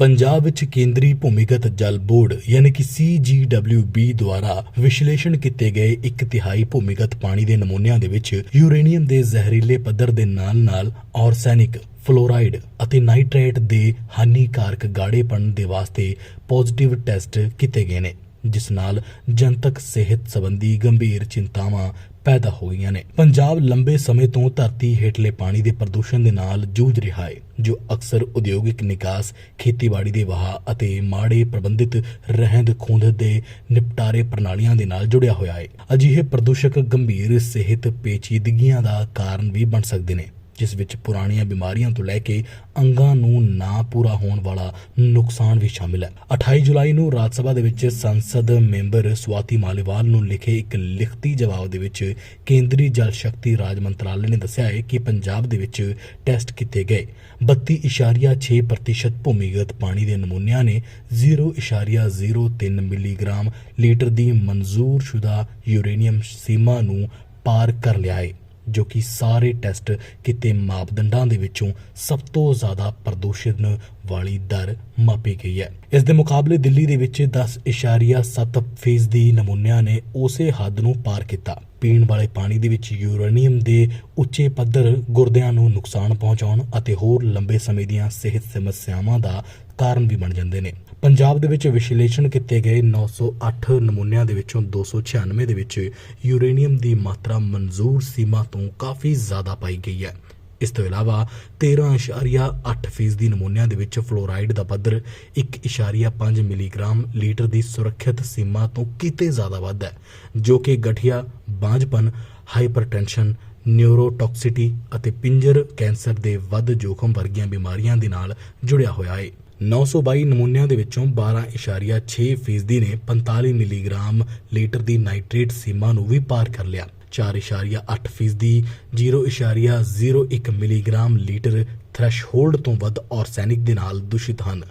ਪੰਜਾਬ ਵਿੱਚ ਕੇਂਦਰੀ ਭੂਮੀਗਤ ਜਲ ਬੋਰਡ, ਯਾਨੀ ਕਿ CGWB ਦੁਆਰਾ ਵਿਸ਼ਲੇਸ਼ਣ ਕੀਤੇ ਗਏ ਇੱਕ ਤਿਹਾਈ ਭੂਮੀਗਤ ਪਾਣੀ ਦੇ ਨਮੂਨਿਆਂ ਦੇ ਵਿੱਚ ਯੂਰੇਨੀਅਮ ਦੇ ਜ਼ਹਿਰੀਲੇ ਪੱਧਰ ਦੇ ਨਾਲ-ਨਾਲ ਆਰਸੈਨਿਕ ਫਲੋਰਾਈਡ ਅਤੇ ਨਾਈਟ੍ਰੇਟ ਦੇ ਹਾਨੀਕਾਰਕ ਗਾੜੇਪਣ ਦੇ ਵਾਸਤੇ ਪੋਜ਼ਿਟਿਵ ਟੈਸਟ ਕੀਤੇ ਗਏ ਨੇ, ਜਿਸ ਨਾਲ ਜਨਤਕ ਸਿਹਤ ਸੰਬੰਧੀ ਗੰਭੀਰ ਚਿੰਤਾਵਾਂ ਪੈਦਾ ਹੋ ਗਈਆਂ ਨੇ। ਪੰਜਾਬ ਲੰਬੇ ਸਮੇਂ ਤੋਂ ਧਰਤੀ ਹੇਠਲੇ ਪਾਣੀ ਦੇ ਪ੍ਰਦੂਸ਼ਣ ਦੇ ਨਾਲ ਜੂਝ ਰਿਹਾ ਹੈ, ਜੋ ਅਕਸਰ ਉਦਯੋਗਿਕ ਨਿਕਾਸ, ਖੇਤੀਬਾੜੀ ਦੇ ਵਹਾਅ ਅਤੇ ਮਾੜੇ ਪ੍ਰਬੰਧਿਤ ਰਹਿੰਦ ਖੂੰਹਦ ਦੇ ਨਿਪਟਾਰੇ ਪ੍ਰਣਾਲੀਆਂ ਦੇ ਨਾਲ ਜੁੜਿਆ ਹੋਇਆ ਹੈ। ਅਜਿਹੇ ਪ੍ਰਦੂਸ਼ਕ ਗੰਭੀਰ ਸਿਹਤ ਪੇਚੀਦਗੀਆਂ ਦਾ ਕਾਰਨ ਵੀ ਬਣ ਸਕਦੇ ਨੇ। ਜਿਸ ਵਿੱਚ ਪੁਰਾਣੀਆਂ ਬਿਮਾਰੀਆਂ ਤੋਂ ਲੈ ਕੇ ਅੰਗਾਂ ਨੂੰ ਨਾ ਪੂਰਾ ਹੋਣ ਵਾਲਾ ਨੁਕਸਾਨ ਵੀ ਸ਼ਾਮਿਲ ਹੈ। 28 ਜੁਲਾਈ ਨੂੰ ਰਾਜ ਸਭਾ ਦੇ ਵਿੱਚ ਸੰਸਦ ਮੈਂਬਰ ਸਵਾਤੀ ਮਾਲੀਵਾਲ ਨੂੰ ਲਿਖੇ ਇੱਕ ਲਿਖਤੀ ਜਵਾਬ ਦੇ ਵਿੱਚ ਕੇਂਦਰੀ ਜਲ ਸ਼ਕਤੀ ਰਾਜ ਮੰਤਰਾਲੇ ਨੇ ਦੱਸਿਆ ਹੈ ਕਿ ਪੰਜਾਬ ਦੇ ਵਿੱਚ ਟੈਸਟ ਕੀਤੇ ਗਏ। 32.6% ਭੂਮੀਗਤ ਪਾਣੀ ਦੇ ਨਮੂਨਿਆਂ ਨੇ 0.03 ਮਿਲੀਗ੍ਰਾਮ ਲੀਟਰ ਦੀ ਮਨਜ਼ੂਰਸ਼ੁਦਾ ਯੂਰੇਨੀਅਮ ਸੀਮਾ ਨੂੰ ਪਾਰ ਕਰ ਲਿਆ ਹੈ। ਜੋ ਕਿ ਸਾਰੇ ਟੈਸਟ ਕੀਤੇ ਮਾਪਦੰਡਾਂ ਦੇ ਵਿੱਚੋਂ ਸਭ ਤੋਂ ਜ਼ਿਆਦਾ ਪ੍ਰਦੂਸ਼ਣ ਵਾਲੀ ਦਰ ਮਾਪੀ ਗਈ ਹੈ। ਇਸ ਦੇ ਮੁਕਾਬਲੇ ਦਿੱਲੀ ਦੇ ਵਿੱਚ 10.7% ਫੀਸਦੀ ਨਮੂਨਿਆਂ ਨੇ ਉਸੇ ਹੱਦ ਨੂੰ ਪਾਰ ਕੀਤਾ। ਪੀਣ ਵਾਲੇ ਪਾਣੀ ਦੇ ਵਿੱਚ ਯੂਰੇਨੀਅਮ ਦੇ ਉੱਚੇ ਪੱਧਰ ਗੁਰਦਿਆਂ ਨੂੰ ਨੁਕਸਾਨ ਪਹੁੰਚਾਉਣ ਅਤੇ ਹੋਰ ਲੰਬੇ ਸਮੇਂ ਦੀਆਂ ਸਿਹਤ ਸਮੱਸਿਆਵਾਂ ਦਾ ਕਾਰਨ ਵੀ ਬਣ ਜਾਂਦੇ ਨੇ। ਪੰਜਾਬ ਦੇ ਵਿੱਚ ਵਿਸ਼ਲੇਸ਼ਣ ਕੀਤੇ ਗਏ 908 ਨਮੂਨਿਆਂ ਦੇ ਵਿੱਚੋਂ 296 ਦੇ ਵਿੱਚ ਯੂਰੇਨੀਅਮ ਦੀ ਮਾਤਰਾ ਮਨਜ਼ੂਰ ਸੀਮਾ ਤੋਂ ਕਾਫੀ ਜ਼ਿਆਦਾ ਪਾਈ ਗਈ ਹੈ। ਇਸ ਤੋਂ ਇਲਾਵਾ 13.8% ਫੀਸਦੀ ਨਮੂਨਿਆਂ ਦੇ ਵਿੱਚ ਫਲੋਰਾਈਡ ਦਾ ਪੱਧਰ 1.5 ਮਿਲੀਗ੍ਰਾਮ ਲੀਟਰ ਦੀ ਸੁਰੱਖਿਅਤ ਸੀਮਾ ਤੋਂ ਕਿਤੇ ਜ਼ਿਆਦਾ ਵੱਧ ਹੈ, ਜੋ ਕਿ ਗਠੀਆ, ਬਾਂਝਪਨ, ਹਾਈਪਰਟੈਂਸ਼ਨ, ਨਿਊਰੋਟੌਕਸਿਟੀ ਅਤੇ ਪਿੰਜਰ ਕੈਂਸਰ ਦੇ ਵੱਧ ਜੋਖਮ ਵਰਗੀਆਂ ਬਿਮਾਰੀਆਂ ਦੇ ਨਾਲ ਜੁੜਿਆ ਹੋਇਆ ਹੈ। 922 ਨਮੂਨਿਆਂ ਦੇ ਵਿੱਚੋਂ 12.6 ਫੀਸਦੀ ਨੇ 45 ਮਿਲੀਗ੍ਰਾਮ ਲੀਟਰ ਦੀ ਨਾਈਟ੍ਰੇਟ ਸੀਮਾ ਨੂੰ ਵੀ ਪਾਰ ਕਰ ਲਿਆ। 4.8 ਫੀਸਦੀ 0.01 ਮਿਲੀਗ੍ਰਾਮ ਲੀਟਰ ਥ੍ਰੈਸ਼ਹੋਲਡ ਤੋਂ ਵੱਧ ਆਰਸੈਨਿਕ ਦੇ ਨਾਲ ਦੂਸ਼ਿਤ ਹਨ।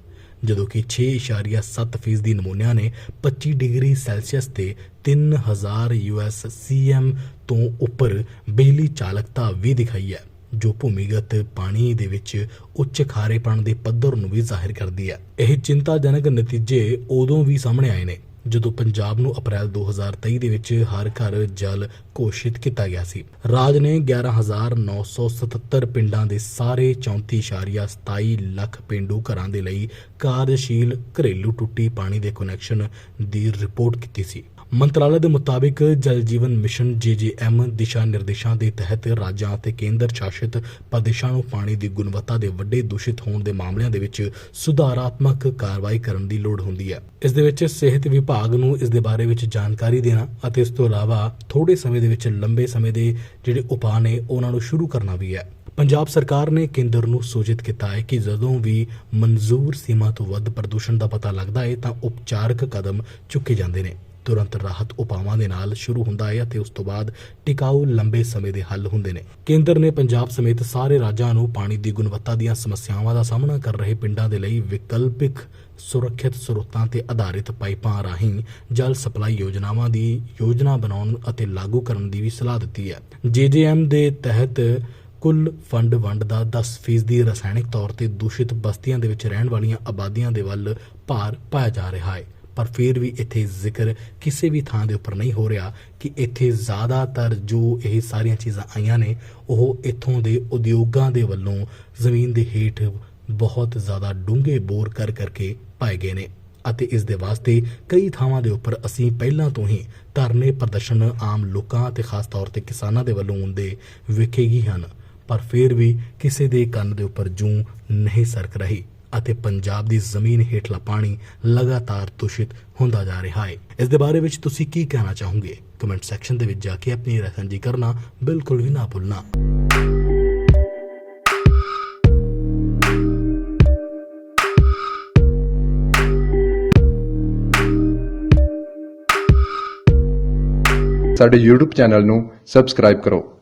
ਜਦੋਂ ਕਿ 6.7 ਫੀਸਦੀ ਨਮੂਨਿਆਂ ਨੇ 25 ਡਿਗਰੀ ਸੈਲਸੀਅਸ ਤੇ 3000 ਯੂਐਸ ਸੀਐਮ ਤੋਂ ਉੱਪਰ ਬਿਜਲੀ ਚਾਲਕਤਾ ਵੀ ਦਿਖਾਈ ਹੈ। ਜੋ ਭੂਮੀਗਤ ਪਾਣੀ ਦੇ ਵਿੱਚ ਉੱਚ ਖਾਰੇਪਣ ਦੇ ਪੱਧਰ ਨੂੰ ਵੀ ਜ਼ਾਹਿਰ ਕਰਦੀ ਹੈ। ਇਹ ਚਿੰਤਾਜਨਕ ਨਤੀਜੇ ਉਦੋਂ ਵੀ ਸਾਹਮਣੇ ਆਏ ਨੇ, ਜਦੋਂ ਪੰਜਾਬ ਨੂੰ ਅਪ੍ਰੈਲ 2023 ਦੇ ਵਿੱਚ ਹਰ ਘਰ ਜਲ ਘੋਸ਼ਿਤ ਕੀਤਾ ਗਿਆ ਸੀ। ਰਾਜ ਨੇ 11977 ਪਿੰਡਾਂ ਦੇ ਸਾਰੇ 34.27 ਲੱਖ ਪਿੰਡੂ ਘਰਾਂ ਦੇ ਲਈ ਕਾਰਜਸ਼ੀਲ ਘਰੇਲੂ ਟੁੱਟੀ ਪਾਣੀ ਦੇ ਕਨੈਕਸ਼ਨ ਦੀ ਰਿਪੋਰਟ ਕੀਤੀ ਸੀ। ਮੰਤਰਾਲੇ ਦੇ ਮੁਤਾਬਿਕ ਜਲ ਜੀਵਨ ਮਿਸ਼ਨ ਜੀਜੀਐਮ ਦਿਸ਼ਾ ਨਿਰਦੇਸ਼ਾਂ ਦੇ ਤਹਿਤ ਰਾਜਾਂ ਅਤੇ ਕੇਂਦਰ ਸ਼ਾਸਿਤ ਪ੍ਰਦੇਸ਼ਾਂ ਨੂੰ ਪਾਣੀ ਦੀ ਗੁਣਵੱਤਾ ਦੇ ਵੱਡੇ ਦੂਸ਼ਿਤ ਹੋਣ ਦੇ ਮਾਮਲਿਆਂ ਦੇ ਵਿੱਚ ਸੁਧਾਰਾਤਮਕ ਕਾਰਵਾਈ ਕਰਨ ਦੀ ਲੋੜ ਹੁੰਦੀ ਹੈ। ਇਸ ਦੇ ਵਿੱਚ ਸਿਹਤ ਵਿਭਾਗ ਨੂੰ ਇਸ ਦੇ ਬਾਰੇ ਵਿੱਚ ਜਾਣਕਾਰੀ ਦੇਣਾ ਅਤੇ ਇਸ ਤੋਂ ਇਲਾਵਾ ਥੋੜੇ ਸਮੇਂ ਦੇ ਵਿੱਚ ਲੰਬੇ ਸਮੇਂ ਦੇ ਜਿਹੜੇ ਉਪਾਅ ਨੇ ਉਹਨਾਂ ਨੂੰ ਸ਼ੁਰੂ ਕਰਨਾ ਵੀ ਹੈ। ਪੰਜਾਬ ਸਰਕਾਰ ਨੇ ਕੇਂਦਰ ਨੂੰ ਸੂਚਿਤ ਕੀਤਾ ਹੈ ਕਿ ਜਦੋਂ ਵੀ ਮਨਜ਼ੂਰ ਸੀਮਾ ਤੋਂ ਵੱਧ ਪ੍ਰਦੂਸ਼ਣ ਦਾ ਪਤਾ ਲੱਗਦਾ ਹੈ ਤਾਂ ਉਪਚਾਰਕ ਕਦਮ ਚੁੱਕੇ ਜਾਂਦੇ ਨੇ। ਤੁਰੰਤ ਰਾਹਤ ਉਪਾਵਾਂ ਦੇ ਨਾਲ ਸ਼ੁਰੂ ਹੁੰਦਾ ਹੈ ਅਤੇ ਉਸ ਤੋਂ ਬਾਅਦ ਟਿਕਾਊ ਲੰਬੇ ਸਮੇਂ ਦੇ ਹੱਲ ਹੁੰਦੇ ਨੇ। ਕੇਂਦਰ ਨੇ ਪੰਜਾਬ ਸਮੇਤ ਸਾਰੇ ਰਾਜਾਂ ਨੂੰ ਪਾਣੀ ਦੀ ਗੁਣਵੱਤਾ ਦੀਆਂ ਸਮੱਸਿਆਵਾਂ ਦਾ ਸਾਹਮਣਾ ਕਰ ਰਹੇ ਪਿੰਡਾਂ ਦੇ ਲਈ ਵਿਕਲਪਿਕ ਸੁਰੱਖਿਅਤ ਸਰੋਤਾਂ ਤੇ ਆਧਾਰਿਤ ਪਾਈਪਾਂ ਰਾਹੀਂ ਜਲ ਸਪਲਾਈ ਯੋਜਨਾਵਾਂ ਦੀ ਯੋਜਨਾ ਬਣਾਉਣ ਅਤੇ ਲਾਗੂ ਕਰਨ ਦੀ ਵੀ ਸਲਾਹ ਦਿੱਤੀ ਹੈ। ਜੇਜੇਐਮ ਦੇ ਤਹਿਤ ਕੁੱਲ ਫੰਡ ਵੰਡ ਦਾ 10% ਰਸਾਇਣਿਕ ਤੌਰ ਤੇ ਦੂਸ਼ਿਤ ਬਸਤੀਆਂ ਦੇ ਵਿੱਚ ਰਹਿਣ ਵਾਲੀਆਂ ਆਬਾਦੀਆਂ ਦੇ ਵੱਲ ਭਾਰ ਪਾਇਆ ਜਾ ਰਿਹਾ ਹੈ। ਪਰ ਫਿਰ ਵੀ ਇੱਥੇ ਜ਼ਿਕਰ ਕਿਸੇ ਵੀ ਥਾਂ ਦੇ ਉੱਪਰ ਨਹੀਂ ਹੋ ਰਿਹਾ ਕਿ ਇੱਥੇ ਜ਼ਿਆਦਾਤਰ ਜੋ ਇਹ ਸਾਰੀਆਂ ਚੀਜ਼ਾਂ ਆਈਆਂ ਨੇ, ਉਹ ਇੱਥੋਂ ਦੇ ਉਦਯੋਗਾਂ ਦੇ ਵੱਲੋਂ ਜ਼ਮੀਨ ਦੇ ਹੇਠ ਬਹੁਤ ਜ਼ਿਆਦਾ ਡੂੰਘੇ ਬੋਰ ਕਰ ਕਰਕੇ ਪਾਏ ਗਏ ਨੇ ਅਤੇ ਇਸ ਦੇ ਵਾਸਤੇ ਕਈ ਥਾਵਾਂ ਦੇ ਉੱਪਰ ਅਸੀਂ ਪਹਿਲਾਂ ਤੋਂ ਹੀ ਧਰਨੇ ਪ੍ਰਦਰਸ਼ਨ ਆਮ ਲੋਕਾਂ ਅਤੇ ਖਾਸ ਤੌਰ ਤੇ ਕਿਸਾਨਾਂ ਦੇ ਵੱਲੋਂ ਹੁੰਦੇ ਵਿਖੇ ਹੀ ਹਨ, ਪਰ ਫਿਰ ਵੀ ਕਿਸੇ ਦੇ ਕੰਨ ਦੇ ਉੱਪਰ ਜੂੰ ਨਹੀਂ ਸਰਕ ਰਹੀ। ਅਤੇ ਪੰਜਾਬ ਦੀ ਜ਼ਮੀਨ ਹੇਠਲਾ ਪਾਣੀ ਲਗਾਤਾਰ ਦੂਸ਼ਿਤ ਹੁੰਦਾ ਜਾ ਰਿਹਾ ਹੈ। ਇਸ ਦੇ ਬਾਰੇ ਵਿੱਚ ਤੁਸੀਂ ਕੀ ਕਹਿਣਾ ਚਾਹੋਗੇ? ਕਮੈਂਟ ਸੈਕਸ਼ਨ ਦੇ ਵਿੱਚ ਜਾ ਕੇ ਆਪਣੀ ਰਾਏ ਸਾਂਝੀ ਕਰਨਾ ਬਿਲਕੁਲ ਵੀ ਨਾ ਭੁੱਲਣਾ। ਸਾਡੇ YouTube ਚੈਨਲ ਨੂੰ ਸਬਸਕ੍ਰਾਈਬ ਕਰੋ।